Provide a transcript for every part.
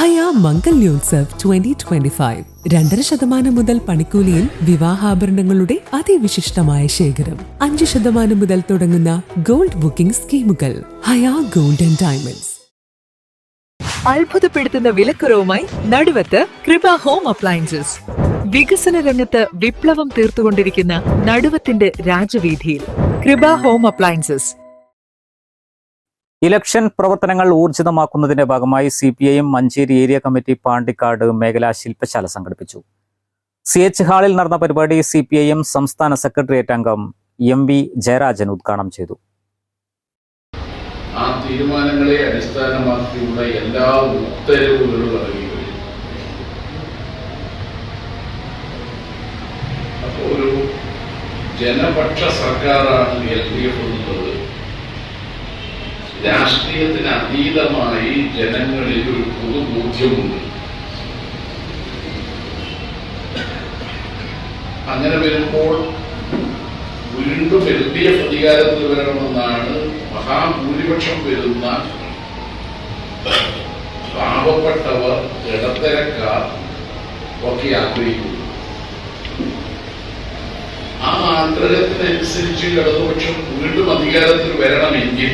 ഹയ Mangalyotsav twenty twenty five രണ്ടര ശതമാനം മുതൽ പണിക്കൂലിയിൽ വിവാഹാഭരണങ്ങളുടെ അതിവിശിഷ്ടമായ ശേഖരം. അഞ്ച് ശതമാനം മുതൽ തുടങ്ങുന്ന ഗോൾഡ് ബുക്കിംഗ് സ്കീമുകൾ. ഹയാ ഗോൾഡ് ആൻഡ് ഡയമണ്ട്സ്. അത്ഭുതപ്പെടുത്തുന്ന വിലക്കുറവുമായി നടുവത്ത് കൃപ ഹോം അപ്ലയൻസസ്. വികസന രംഗത്ത് വിപ്ലവം തീർത്തുകൊണ്ടിരിക്കുന്ന നടുവത്തിന്റെ രാജവീതിയിൽ കൃപ ഹോം അപ്ലയൻസസ്. ഇലക്ഷൻ പ്രവർത്തനങ്ങൾ ഊർജിതമാക്കുന്നതിന്റെ ഭാഗമായി C P I M Manjeri area committee Pandikkad മേഖലാ ശില്പശാല സംഘടിപ്പിച്ചു. സി എച്ച് ഹാളിൽ നടന്ന പരിപാടി സി പി ഐ എം സംസ്ഥാന സെക്രട്ടേറിയറ്റ് അംഗം എം വി ജയരാജൻ ഉദ്ഘാടനം ചെയ്തു. ആ തീരുമാനങ്ങളെ അടിസ്ഥാനമാക്കിയുള്ള എല്ലാ ഉത്തരവുകളും ഇറങ്ങി ജനപക്ഷ സർക്കാരാണ് എൽ ഡി എഫ് എന്നുള്ളത്. രാഷ്ട്രീയത്തിന് അതീതമായി ജനങ്ങളിൽ ഒരു പൊതുബോധ്യമുണ്ട് അങ്ങനെ വരുമ്പോൾ വീണ്ടും എൽ ഡി എഫ് അധികാരത്തിൽ വരണമെന്നാണ് മഹാഭൂരിപക്ഷം വരുന്ന പാവപ്പെട്ടവർ ഇടത്തരക്കാർ ഒക്കെ ആഗ്രഹിക്കുന്നു ആ ആഗ്രഹത്തിനനുസരിച്ച് ഇടതുപക്ഷം വീണ്ടും അധികാരത്തിൽ വരണമെങ്കിൽ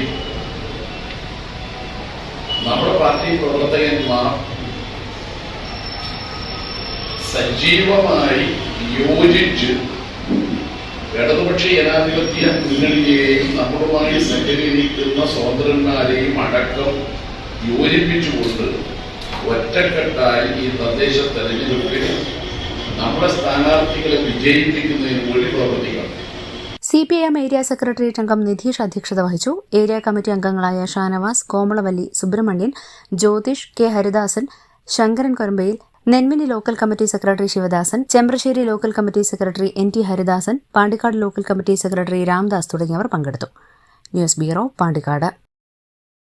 നമ്മുടെ പാർട്ടി പ്രവർത്തകന്മാർ സജീവമായി യോജിച്ച് ഇടതുപക്ഷ ജനാധിപത്യ മുന്നണിയെയും നമ്മളുമായി സഹകരിക്കുന്ന സ്വതന്ത്രന്മാരെയും അടക്കം യോജിപ്പിച്ചുകൊണ്ട് ഒറ്റക്കെട്ടായി ഈ തദ്ദേശ തെരഞ്ഞെടുപ്പിൽ നമ്മുടെ സ്ഥാനാർത്ഥികളെ വിജയിപ്പിക്കുന്നതിന് വേണ്ടി പ്രവർത്തിക്കണം. C P I M area secretariat അംഗം നിധീഷ് അധ്യക്ഷത വഹിച്ചു. ഏരിയ കമ്മിറ്റി അംഗങ്ങളായ Shanavas Komalavalli Subramanian Jyothish K. Haridasan Shankaran Korambayil Nenmini local committee secretary Sivadasan Chembrasseri local committee secretary N T Haridasan Pandikkad local committee secretary Ramdas തുടങ്ങിയവർ പങ്കെടുത്തു. News bureau Pandikkad.